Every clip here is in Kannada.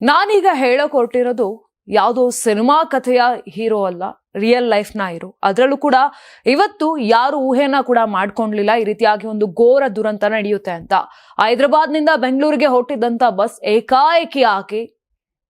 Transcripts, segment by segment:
ನಾನೀಗ ಹೇಳಕ್ ಹೊರಟಿರೋದು ಯಾವುದೋ ಸಿನಿಮಾ ಕಥೆಯ ಹೀರೋ ಅಲ್ಲ ರಿಯಲ್ ಲೈಫ್ನ ಹೀರೋ. ಅದರಲ್ಲೂ ಕೂಡ ಇವತ್ತು ಯಾರು ಊಹೆನ ಕೂಡ ಮಾಡ್ಕೊಂಡ್ಲಿಲ್ಲ ಈ ರೀತಿಯಾಗಿ ಒಂದು ಘೋರ ದುರಂತ ನಡೆಯುತ್ತೆ ಅಂತ. ಹೈದರಾಬಾದ್ನಿಂದ ಬೆಂಗಳೂರಿಗೆ ಹೊರಟಿದ್ದಂತ ಬಸ್ ಏಕಾಏಕಿ ಹಾಕಿ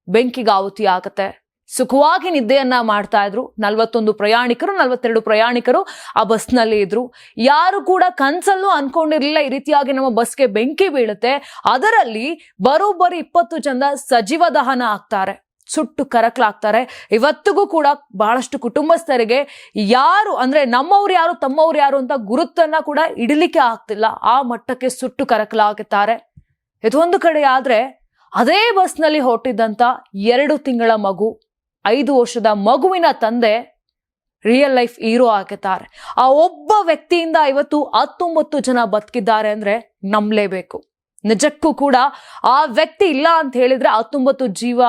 ಬೆಂಕಿಗೆ ಆಹುತಿ ಆಗತ್ತೆ. ಸುಖವಾಗಿ ನಿದ್ದೆಯನ್ನ ಮಾಡ್ತಾ ಇದ್ರು. ನಲ್ವತ್ತೊಂದು ಪ್ರಯಾಣಿಕರು, ನಲ್ವತ್ತೆರಡು ಪ್ರಯಾಣಿಕರು ಆ ಬಸ್ನಲ್ಲಿ ಇದ್ರು. ಯಾರು ಕೂಡ ಕನ್ಸಲ್ಲೂ ಅನ್ಕೊಂಡಿರ್ಲಿಲ್ಲ ಈ ರೀತಿಯಾಗಿ ನಮ್ಮ ಬಸ್ಗೆ ಬೆಂಕಿ ಬೀಳುತ್ತೆ. ಅದರಲ್ಲಿ ಬರೋಬ್ಬರಿ ಇಪ್ಪತ್ತು ಜನ ಸಜೀವ ದಹನ ಆಗ್ತಾರೆ. ಸುಟ್ಟು ಕರಕಲಾಗ್ತಾರೆ. ಇವತ್ತಿಗೂ ಕೂಡ ಬಹಳಷ್ಟು ಕುಟುಂಬಸ್ಥರಿಗೆ ಯಾರು ಅಂದ್ರೆ ನಮ್ಮವ್ರು ಯಾರು, ತಮ್ಮವ್ರು ಯಾರು ಅಂತ ಗುರುತನ್ನ ಕೂಡ ಇಡಲಿಕ್ಕೆ ಆಗ್ತಿಲ್ಲ. ಆ ಮಟ್ಟಕ್ಕೆ ಸುಟ್ಟು ಕರಕಲಾಗುತ್ತಾರೆ. ಇದೊಂದು ಕಡೆ ಆದ್ರೆ ಅದೇ ಬಸ್ನಲ್ಲಿ ಹೊರಟಿದ್ದಂಥ ಎರಡು ತಿಂಗಳ ಮಗು ಐದು ವರ್ಷದ ಮಗುವಿನ ತಂದೆ ರಿಯಲ್ ಲೈಫ್ ಹೀರೋ ಆಗಿದ್ದಾರೆ ಆ ಒಬ್ಬ ವ್ಯಕ್ತಿಯಿಂದ ಇವತ್ತು ಹತ್ತೊಂಬತ್ತು ಜನ ಬದುಕಿದ್ದಾರೆ ಅಂದ್ರೆ ನಂಬಲೇಬೇಕು. ನಿಜಕ್ಕೂ ಕೂಡ ಆ ವ್ಯಕ್ತಿ ಇಲ್ಲ ಅಂತ ಹೇಳಿದ್ರೆ ಹತ್ತೊಂಬತ್ತು ಜೀವ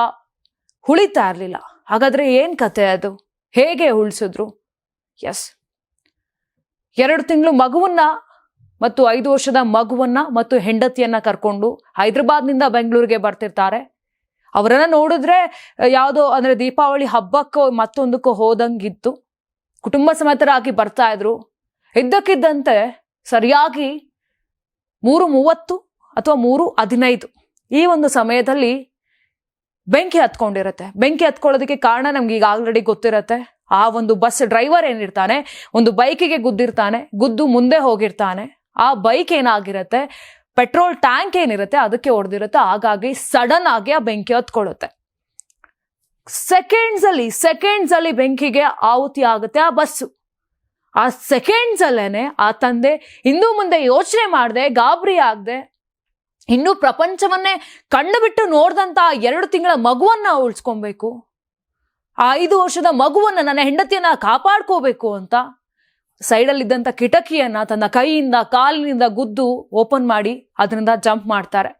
ಉಳಿತಾ ಇರಲಿಲ್ಲ. ಹಾಗಾದ್ರೆ ಏನ್ ಕತೆ ಅದು? ಹೇಗೆ ಉಳಿಸಿದ್ರು? ಎಸ್ ಎರಡು ತಿಂಗಳು ಮಗುವನ್ನ ಮತ್ತು ಐದು ವರ್ಷದ ಮಗುವನ್ನ ಮತ್ತು ಹೆಂಡತಿಯನ್ನ ಕರ್ಕೊಂಡು ಹೈದರಾಬಾದ್ನಿಂದ ಬೆಂಗಳೂರಿಗೆ ಬರ್ತಿರ್ತಾರೆ. ಅವರನ್ನ ನೋಡಿದ್ರೆ ಯಾವುದೋ ಅಂದ್ರೆ ದೀಪಾವಳಿ ಹಬ್ಬಕ್ಕೋ ಮತ್ತೊಂದಕ್ಕೋ ಹೋದಂಗಿತ್ತು. ಕುಟುಂಬ ಸಮೇತರಾಗಿ ಬರ್ತಾ ಇದ್ರು. ಇದ್ದಕ್ಕಿದ್ದಂತೆ ಸರಿಯಾಗಿ ಮೂರು ಮೂವತ್ತು ಅಥವಾ ಮೂರು ಹದಿನೈದು ಈ ಒಂದು ಸಮಯದಲ್ಲಿ ಬೆಂಕಿ ಹತ್ಕೊಂಡಿರತ್ತೆ. ಬೆಂಕಿ ಹತ್ಕೊಳ್ಳೋದಕ್ಕೆ ಕಾರಣ ನಮ್ಗೆ ಈಗ ಆಲ್ರೆಡಿ ಗೊತ್ತಿರತ್ತೆ. ಆ ಒಂದು ಬಸ್ ಡ್ರೈವರ್ ಏನಿರ್ತಾನೆ, ಒಂದು ಬೈಕಿಗೆ ಗುದ್ದಿರ್ತಾನೆ, ಗುದ್ದು ಮುಂದೆ ಹೋಗಿರ್ತಾನೆ. ಆ ಬೈಕ್ ಏನಾಗಿರತ್ತೆ? ಪೆಟ್ರೋಲ್ ಟ್ಯಾಂಕ್ ಏನಿರುತ್ತೆ, ಅದಕ್ಕೆ ಹೊಡೆದಿರುತ್ತೆ, ಹಾಗಾಗಿ ಸಡನ್ ಆಗಿ ಆ ಬೆಂಕಿ ಹತ್ಕೊಳ್ಳುತ್ತೆ. ಸೆಕೆಂಡ್ಸ್ ಅಲ್ಲಿ ಸೆಕೆಂಡ್ಸ್ ಅಲ್ಲಿ ಬೆಂಕಿಗೆ ಆಹುತಿ ಆಗುತ್ತೆ ಆ ಬಸ್ಸು. ಆ ಸೆಕೆಂಡ್ಸ್ ಅಲ್ಲೇನೆ ಆ ತಂದೆ ಹಿಂದೂ ಮುಂದೆ ಯೋಚನೆ ಮಾಡದೆ, ಗಾಬರಿ ಆಗದೆ, ಇನ್ನೂ ಪ್ರಪಂಚವನ್ನೇ ಕಣ್ಣು ಬಿಟ್ಟು ನೋಡ್ದಂತ ಎರಡು ತಿಂಗಳ ಮಗುವನ್ನ ಉಳಿಸ್ಕೊಬೇಕು. ಆ ಐದು ವರ್ಷದ ಮಗುವನ್ನ ನನ್ನ ಹೆಂಡತಿಯನ್ನ ಕಾಪಾಡ್ಕೋಬೇಕು ಅಂತ. ಸೈಡಲ್ಲಿದ್ದಂಥ ಕಿಟಕಿಯನ್ನ ತನ್ನ ಕೈಯಿಂದ, ಕಾಲಿನಿಂದ ಗುದ್ದು ಓಪನ್ ಮಾಡಿ ಅದರಿಂದ ಜಂಪ್ ಮಾಡ್ತಾರೆ.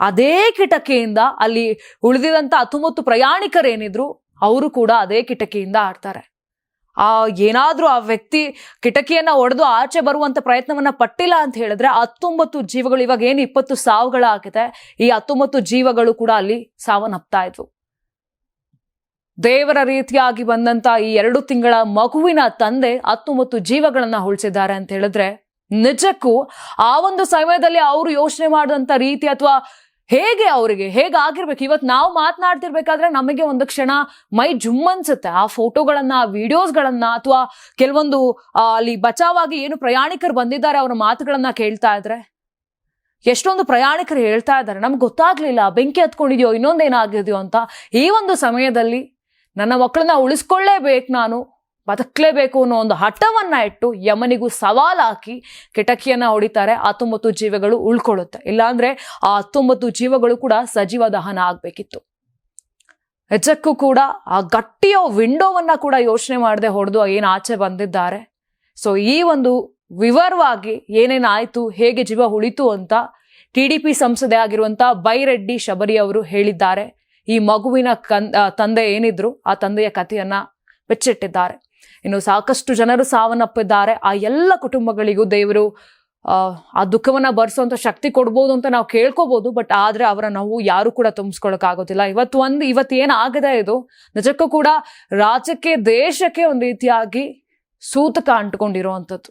ಅದೇ ಕಿಟಕಿಯಿಂದ ಅಲ್ಲಿ ಉಳಿದಿದಂಥ ಹತ್ತೊಂಬತ್ತು ಪ್ರಯಾಣಿಕರೇನಿದ್ರು, ಅವರು ಕೂಡ ಅದೇ ಕಿಟಕಿಯಿಂದ ಆಡ್ತಾರೆ. ಆ ಏನಾದರೂ ಆ ವ್ಯಕ್ತಿ ಕಿಟಕಿಯನ್ನ ಒಡೆದು ಆಚೆ ಬರುವಂತ ಪ್ರಯತ್ನವನ್ನ ಪಟ್ಟಿಲ್ಲ ಅಂತ ಹೇಳಿದ್ರೆ ಹತ್ತೊಂಬತ್ತು ಜೀವಗಳು, ಇವಾಗ ಏನು ಇಪ್ಪತ್ತು ಸಾವುಗಳಾಗಿದೆ, ಈ ಹತ್ತೊಂಬತ್ತು ಜೀವಗಳು ಕೂಡ ಅಲ್ಲಿ ಸಾವನ್ನಪ್ತಾ ಇದ್ವು. ದೇವರ ರೀತಿಯಾಗಿ ಬಂದಂತ ಈ ಎರಡು ತಿಂಗಳ ಮಗುವಿನ ತಂದೆ ಹತ್ತು ಮತ್ತು ಜೀವಗಳನ್ನ ಉಳಿಸಿದ್ದಾರೆ ಅಂತ ಹೇಳಿದ್ರೆ ನಿಜಕ್ಕೂ ಆ ಒಂದು ಸಮಯದಲ್ಲಿ ಅವರು ಯೋಚನೆ ಮಾಡಿದಂತ ರೀತಿ ಅಥವಾ ಹೇಗೆ ಅವರಿಗೆ ಹೇಗಾಗಿರ್ಬೇಕು ಇವತ್ತು ನಾವು ಮಾತನಾಡ್ತಿರ್ಬೇಕಾದ್ರೆ ನಮಗೆ ಒಂದು ಕ್ಷಣ ಮೈ ಜುಮ್ ಅನ್ಸುತ್ತೆ. ಆ ಫೋಟೋಗಳನ್ನ ಆ ವಿಡಿಯೋಸ್ಗಳನ್ನ ಅಥವಾ ಕೆಲವೊಂದು ಅಲ್ಲಿ ಬಚಾವಾಗಿ ಏನು ಪ್ರಯಾಣಿಕರು ಬಂದಿದ್ದಾರೆ ಅವರ ಮಾತುಗಳನ್ನ ಕೇಳ್ತಾ ಇದ್ರೆ, ಎಷ್ಟೊಂದು ಪ್ರಯಾಣಿಕರು ಹೇಳ್ತಾ ಇದ್ದಾರೆ. ನಮ್ಗೆ ಗೊತ್ತಾಗ್ಲಿಲ್ಲ. ಬೆಂಕಿ ಹತ್ಕೊಂಡಿದ್ಯೋ ಇನ್ನೊಂದೇನಾಗಿದೆಯೋ ಅಂತ ಈ ಒಂದು ಸಮಯದಲ್ಲಿ ನನ್ನ ಮಕ್ಕಳನ್ನ ಉಳಿಸ್ಕೊಳ್ಳೇಬೇಕು ನಾನು, ಬದುಕಲೇಬೇಕು ಅನ್ನೋ ಒಂದು ಹಠವನ್ನು ಇಟ್ಟು ಯಮನಿಗೂ ಸವಾಲ್ ಹಾಕಿ ಕಿಟಕಿಯನ್ನ ಹೊಡಿತಾರೆ, ಹತ್ತೊಂಬತ್ತು ಜೀವಗಳು ಉಳ್ಕೊಳ್ಳುತ್ತೆ. ಇಲ್ಲಾಂದ್ರೆ ಆ ಹತ್ತೊಂಬತ್ತು ಜೀವಗಳು ಕೂಡ ಸಜೀವ ದಹನ ಆಗಬೇಕಿತ್ತು. ಹೆಚ್ಚಕ್ಕೂ ಕೂಡ ಆ ಗಟ್ಟಿಯ ವಿಂಡೋವನ್ನ ಕೂಡ ಯೋಚನೆ ಮಾಡದೆ ಹೊಡೆದು ಏನು ಆಚೆ ಬಂದಿದ್ದಾರೆ. ಸೊ ಈ ಒಂದು ವಿವರವಾಗಿ ಏನೇನಾಯ್ತು ಹೇಗೆ ಜೀವ ಉಳಿತು ಅಂತ ಟಿ ಡಿ ಪಿ ಸಂಸದೆ ಆಗಿರುವಂಥ ಬೈರೆಡ್ಡಿ ಶಬರಿ ಅವರು ಹೇಳಿದ್ದಾರೆ. ಈ ಮಗುವಿನ ಕನ್ ತಂದೆ ಏನಿದ್ರು ಆ ತಂದೆಯ ಕಥೆಯನ್ನ ಬೆಚ್ಚಿಟ್ಟಿದ್ದಾರೆ. ಇನ್ನು ಸಾಕಷ್ಟು ಜನರು ಸಾವನ್ನಪ್ಪಿದ್ದಾರೆ. ಆ ಎಲ್ಲ ಕುಟುಂಬಗಳಿಗೂ ದೇವರು ಆ, ದುಃಖವನ್ನ ಭರಿಸುವಂತ ಶಕ್ತಿ ಕೊಡ್ಬೋದು ಅಂತ ನಾವು ಕೇಳ್ಕೋಬಹುದು ಬಟ್ ಆದ್ರೆ ಅವರ ನೋವು ಯಾರು ಕೂಡ ತುಂಬಿಸ್ಕೊಳಕ್ ಆಗೋದಿಲ್ಲ ಇವತ್ತು ಒಂದು ಇವತ್ತು ಏನಾಗಿದೆ ಇದು ನಿಜಕ್ಕೂ ಕೂಡ ರಾಜ್ಯಕ್ಕೆ ದೇಶಕ್ಕೆ ಒಂದು ರೀತಿಯಾಗಿ ಸೂತಕ ಅಂಟ್ಕೊಂಡಿರುವಂಥದ್ದು.